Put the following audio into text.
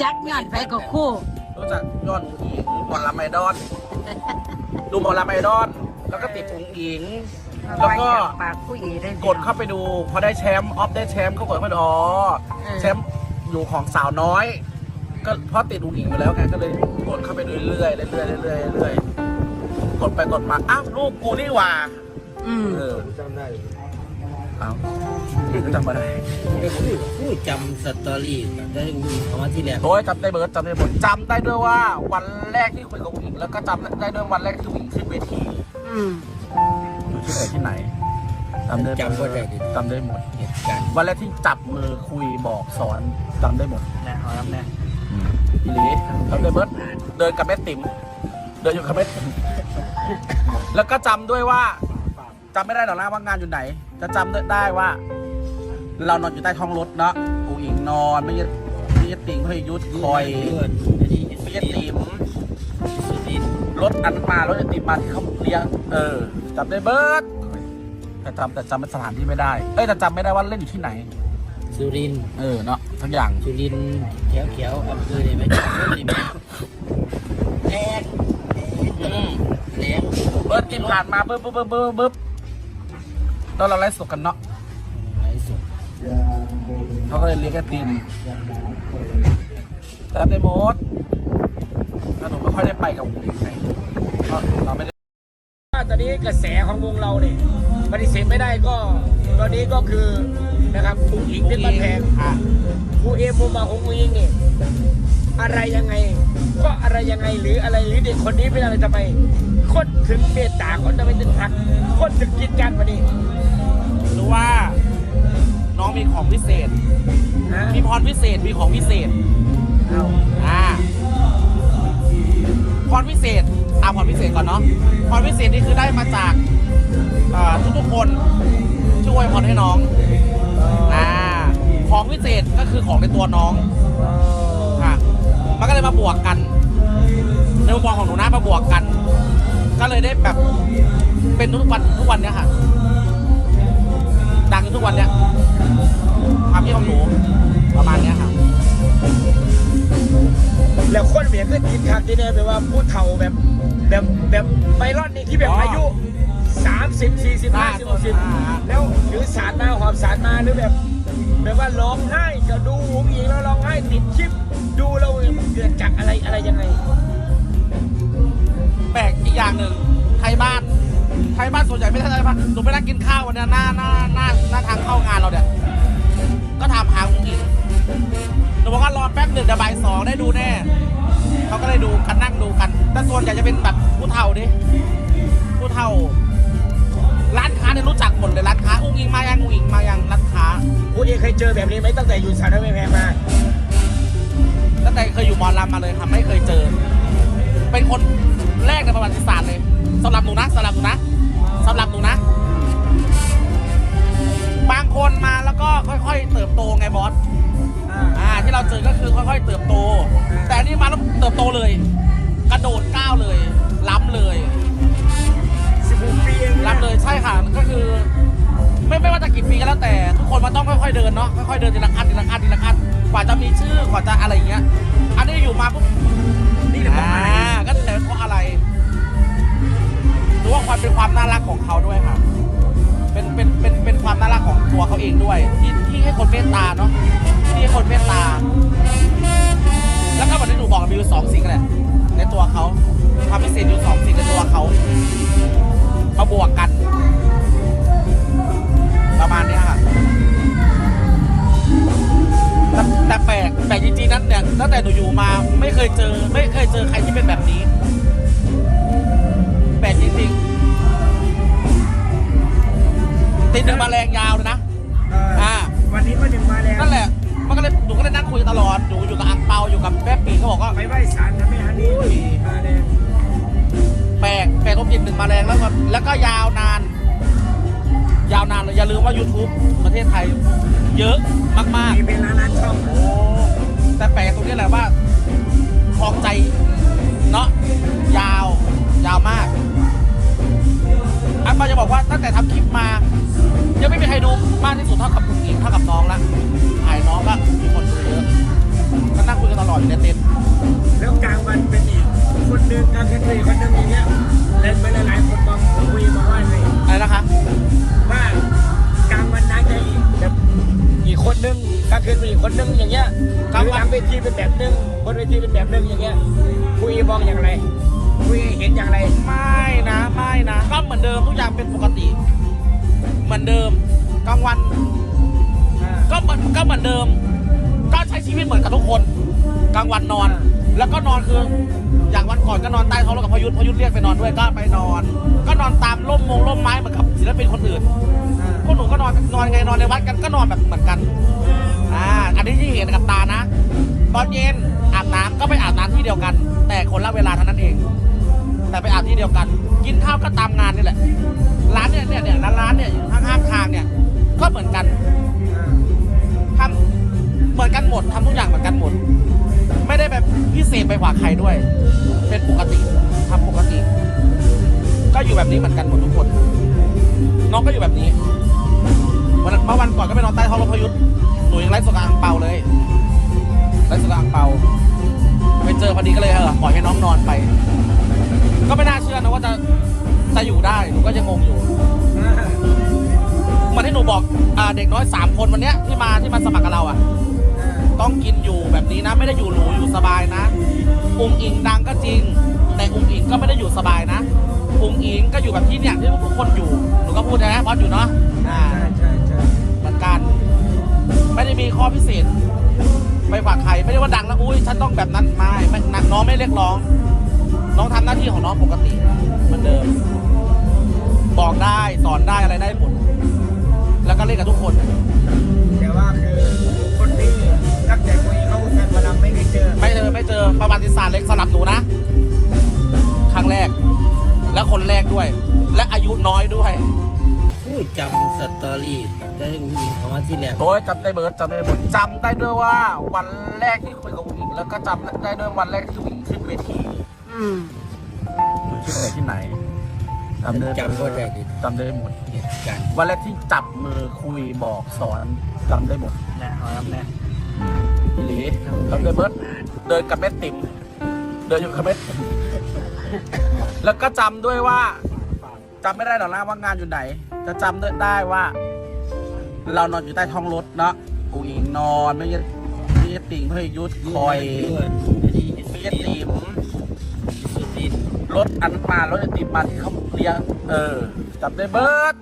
จักย้อนไปกับคู่รู้จักยอดอุ๋งอิงหมอลำไอดอลดูหมอลำไอดอลแล้วก็ติดอุ๋งอิง แล้วก็ปากผู้หญิงได้กดเข้าไปดู พอได้แชมป์ออฟได้แชมป์ก็กดเข้าไปดูอ๋อเออแชมป์อยู่ของสาวน้อย ก็เพราะติดอุ๋งอิงอยู่แล้วไงก็เลยกดเข้าไปดูเรื่อยๆเรื่อยๆเรื่อยๆเรื่อยๆกดไปกดมาอ้าวลูกกูนี่หว่า อืมเออจำได้เอ้าเองก็ จำมาได้ผู้จำสตอรี่ได้คำว่าที่แรกโอ้ยจำได้เบิร์ดจำได้หมดจำได้ด้วยว่าวันแรกที่คุยกับอุ๋งอิงแล้วก็จำได้ด้วยวันแรกที่อุ๋งอิงขึ้นเวทีอืมอยู่ที่ไหนที่ไหนจำได้จำก็ได้ดิจำได้หมดเหตุการณ์วันแรกที่จับมือคุยบอกสอนจำได้หมดแน่ขอรับแน่อีหลีจำได้เบิร์ดเดินกับแม่ติ๋มเดินอยู่กับแม่ติ๋มแล้วก็จำด้วยว่า จำไม่ได้หรอกนะว่างานอยู่ไหน จะจำได้ว่า เรานอนอยู่ใต้ท้องรถเนาะอุ๋งอิงนอนไม่ยดไม่ยดติงไม่ยุทธคอยเพื่อนอันนี้ไม่ยดติ๋มสุดินรถอันมารถไอติมมาที่เขาเลี้ยงเออจำได้เบิร์ดแต่จำแต่จำเป็นสถานที่ไม่ได้ เอ้ยแต่จำไม่ได้ว่าเล่นอยู่ที่ไหนสุรินทร์เออเนาะทั้งอย่างสุรินทร์แถวเขียวอำเภอเนี่ยไหมนี่ไหมแดงอืมแดงเบิร์ดกินผ่านมาปึ๊บปึ๊บปึ๊บปึ๊บปึ๊บ แล้วเราไล่สดกันเนาะไร้สุดเขาก็เลยเลี้ยงไอติมแต่ในโมดแต่หนูไม่ค่อยได้ไปกับผู้หญิงไงเพราะเราไม่ได้ตอนนี้กระแสของวงเราเนี่ยปฏิเสธไม่ได้ก็ ตอนนี้ก็คือนะครับผู้หญิงเป็นบ้านแพงอะผู้เอ็มมุมมาของผู้หญิงนี่อะไรยังไง ก็อะไรยังไงหรืออะไรหรือเด็กคนนี้เป็นอะไรทำไมคนถึงเมตตาคนทำไมถึงหัก คนถึงกินกันวันนี้ รู้ว่า น้องมีของพิเศษนะมีพรพิเศษ มีของพิเศษเอาอ่าพรพิเศษเอาพรพิเศษก่อนเนาะ พรพิเศษนี่คือได้มาจากทุกทุกๆคนช่วยพรให้น้องอ่าของพิเศษก็คือของในตัวน้องค่ะมันก็เลยมาบวกกันในมุมมองของหนูนะมาบวกกัน ก็เลยได้แบบเป็นทุกวันทุกวันเนี้ยค่ะ แบบว่าผู้เฒ่าแบบแบบแบบไบรอนนี่ที่แบบอ๋อออายุ 30 40อ่า50 60 แล้วหรือสารมาหอบสารมาหรือแบบ แบบว่าร้องไห้ก็ดูหงอิงแล้วร้องไห้ติดคลิปดูแล้วเกิดจากอะไรอะไรยังไง แปลกอีกอย่างหนึ่งไทยบ้านไทยบ้านส่วนใหญ่ไม่ใช่ไทยบ้านหนูไปนั่งกินข้าววันเนี้ยหน้าหน้าหน้าหน้าทางเข้างานเราเนี่ยก็ถามหาคุณอิงหนูบอกว่ารอแป๊บหนึ่งเดี๋ยวบ่ายสองได้ดูแน่ เขาก็เลยดูกันนั่งดูกัน แต่ส่วนใหญ่จะเป็นแบบผู้เฒ่าดิผู้เฒ่า ร้านค้าเนี่ยรู้จักหมดเลยร้านค้าอุ้งอิงมายังอุ้งอิงมายังร้านค้าคุณเองเคยเจอแบบนี้ไหมตั้งแต่อยู่สารไม่แพงมา ตั้งแต่เคยอยู่หมอลำมาเลยค่ะไม่เคยเจอ เป็นคนแรกในประวัติศาสตร์เลยสำหรับหนูนะสำหรับหนูนะสำหรับหนูนะ เติบโตเลย กระโดดก้าวเลย ล้ำเลย16ปีเองนะล้ำเลยใช่ค่ะก็คือ ไม่ไม่ว่าจะกี่ปีก็แล้วแต่ ทุกคนมันต้องค่อยๆเดินเนาะค่อยๆเดินทีละขั้นทีละขั้นทีละขั้นกว่าจะมีชื่อกว่าจะอะไรอย่างเงี้ย อันนี้อยู่มาปุ๊บนี่เลยบอกอะไรอ่าก็แต่เพราะอะไรรู้ว่าความเป็นความน่ารักของเขาด้วยค่ะ เป็นเป็นเป็น อกมีอยู่สองสิ่งแหละในตัวเขาความพิเศษอยู่สองสิ่งในตัวเขามาบวกกัน ประมาณเนี้ยค่ะแต่แต่แปลกแปลกจริงๆนั้นเนี่ยตั้งแต่หนูอยู่มาไม่เคยเจอ ไม่เคยเจอใครที่เป็นแบบนี้แปลกจริงๆติดหนึ่งแมลงยาวเลยนะเอ่อออ่าวันนี้มาถึงมาแล้วนั่นแหละ มันก็เลยหนูก็เลยนั่งคุยตลอดอยู่อยู่กับอังเปาอยู่กับแม่ปีเขาบอกว่าไปไหว้ศาลนะแม่ฮันนี่อุ้ยมาเลยแปลกแปลกตรงจิตหนึ่งแมาแรงแล้วก็แล้วก็ยาวนาน ยาวนานเลยอย่าลืมว่า YouTube ประเทศไทย เยอะมากมีเป็นร้านร้านช่องๆโอ้แต่แปลกตรงนี้แหละว่าคลองใจเนาะยาวยาวมากอันปาจะบอกว่าตั้งแต่ทำคลิปมา ยังไม่มีใครดูมากที่สุดเท่ากับคุณอิงเท่ากับ คนหนึ่งกลางคืนเป็นอีกคนหนึ่งอย่างเงี้ยเล่นไปหลายๆคนมองคุยมาว่าไงอะไรนะคะว่ากลางวันนางจะอีกแบบอีกคนหนึ่งกลางคืนเป็นอีกคนหนึ่งอย่างเงี้ยหรือหลังเวทีเป็นแบบหนึ่งบนเวทีเป็นแบบหนึ่งอย่างเงี้ยคุยมองอย่างไรคุยเห็นอย่างไรไม่นะไม่นะก็เหมือนเดิมทุกอย่างเป็นปกติ เหมือนเดิมกลางวันอ่าก็เหมือนก็เหมือนเดิม ก็ใช้ชีวิตเหมือนกับทุกคน กลางวันนอน แล้วก็นอนคืออย่างวันก่อนก็นอนใต้ท้องรถกับพยุทธพยุทธเรียกไปนอนด้วยก็ไปนอน ก็นอนตามร่มมงร่มไม้เหมือนกับศิลปินคนอื่นพวกหนูก็นอนนอนไงนอนในวัดกันก็นอนแบบเหมือนกันอ่าอันนี้ที่เห็นกับตานะ ตอนเย็นอาบน้ำก็ไปอาบน้ำที่เดียวกัน แต่คนละเวลาเท่านั้นเอง แต่ไปอาบที่เดียวกัน กินข้าวก็ตามงานนี่แหละ ร้านเนี่ยเนี่ยเนี่ยร้านร้านเนี่ยอยู่ข้างๆทางเนี่ย ก็เหมือนกันอ่าทำเหมือนกันหมดทำทุกอย่างเหมือนกันหมด พิเศษไปกว่าใครด้วย เป็นปกติทำปกติ ก็อยู่แบบนี้เหมือนกันหมดทุกคน น้องก็อยู่แบบนี้วันเมื่อวันก่อนก็ไปนอนใต้ท้องรถพยุทธ์หนูยังไล่สดกับอังเปาเลยไล่สดกับอังเปาไปเจอพอดีก็เลยเออปล่อยให้น้องนอนไป ก็ไม่น่าเชื่อนะว่าจะจะอยู่ได้หนูก็ยังงงอยู่อ่าเหมือนที่หนูบอกอ่าเด็กน้อยสามคนวันเนี้ยที่มาที่มาสมัครกับเราอะอ่า ต้องกินอยู่แบบนี้นะ ไม่ได้อยู่หรูอยู่สบายนะ อุงอิงดังก็จริง แต่อุงอิงก็ไม่ได้อยู่สบายนะ อุงอิงก็อยู่แบบที่เนี่ยที่ทุกคนอยู่หนูก็พูดนะบอสอยู่เนาะอ่าใช่ใช่เหมือนกัน ไม่ได้มีข้อพิเศษไปกว่าใครไม่ได้ว่าดังแล้วอุ้ยฉันต้องแบบนั้นไม่ไม่นักน้องไม่เรียกร้อง น้องทำหน้าที่ของน้องปกติเหมือนเดิม บอกได้สอนได้อะไรได้หมดแล้วก็เล่นกับทุกคน เล็กสำหรับหนูนะ ครั้งแรก และคนแรกด้วย และอายุน้อยด้วยผู้จำสตอรี่ได้ยินคำว่าที่แรกโอ้ยจำได้เบิร์ดจำได้เบิร์ดจำได้ด้วยว่า วันแรกที่คุยกับผู้หญิงแล้วก็จำได้ด้วยวันแรกที่ผู้หญิงขึ้นเวทีอืมขึ้นไหนที่ไหนจำได้จำก็ได้ดิจำได้หมดเหตุการณ์วันแรกที่จับมือคุยบอกสอนจำได้หมดแน่เอาแล้วแน่หรือจำได้เบิร์ดเดินกับแม่ติ๋ม เดินอยู่กับแม่ติ๋มแล้วก็จำด้วยว่าจำไม่ได้หรอกนะว่างานอยู่ไหน จะจำได้ได้ว่า เรานอนอยู่ใต้ท้องรถเนาะกูอิงนอนไม่ใช่ไม่ใช่ติ่งเพื่อยุทธคอย ไม่ใช่ติ๋มรถอันมารถไอติมมาที่เขาเลี้ยงเออจำได้เบิร์ด